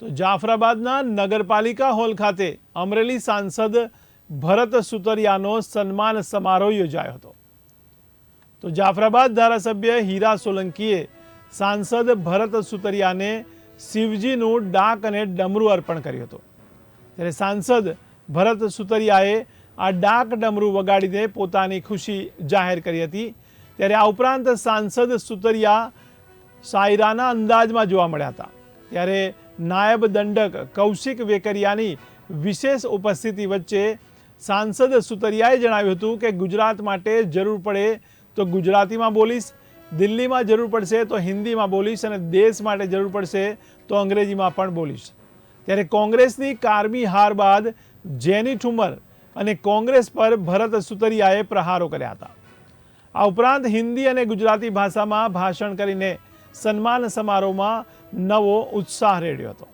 તો જાફરાબાદના નગરપાલિકા હોલ ખાતે અમરેલી સાંસદ ભરત સુતરિયાનો સન્માન સમારોહ યોજાયો હતો. તો જાફરાબાદ ધારાસભ્ય હીરા સોલંકીએ સાંસદ ભરત સુતરિયાને શિવજીનું ડાક અને ડમરું અર્પણ કર્યું હતું. ત્યારે સાંસદ ભરત સુતરિયાએ આ ડાક ડમરું વગાડીને પોતાની ખુશી જાહેર કરી હતી. ત્યારે આ ઉપરાંત સાંસદ સુતરિયા સાયરાના અંદાજમાં જોવા મળ્યા હતા. ત્યારે નાયબ દંડક કૌશિક વેકરિયાની વિશેષ ઉપસ્થિતિ વચ્ચે સાંસદ સુતરિયાએ જણાવ્યું હતું કે ગુજરાત માટે જરૂર પડે તો ગુજરાતીમાં બોલીશ, દિલ્હીમાં જરૂર પડશે તો હિન્દીમાં બોલીશ અને દેશ માટે જરૂર પડશે તો અંગ્રેજીમાં પણ બોલીશ. ત્યારે કોંગ્રેસની કારમી હાર બાદ જેની ઠુમર અને કોંગ્રેસ પર ભરત સુતરિયાએ પ્રહારો કર્યા હતા. આ ઉપરાંત હિન્દી અને ગુજરાતી ભાષામાં ભાષણ કરીને સન્માન સમારોહમાં નવો ઉત્સાહ રેડ્યો હતો.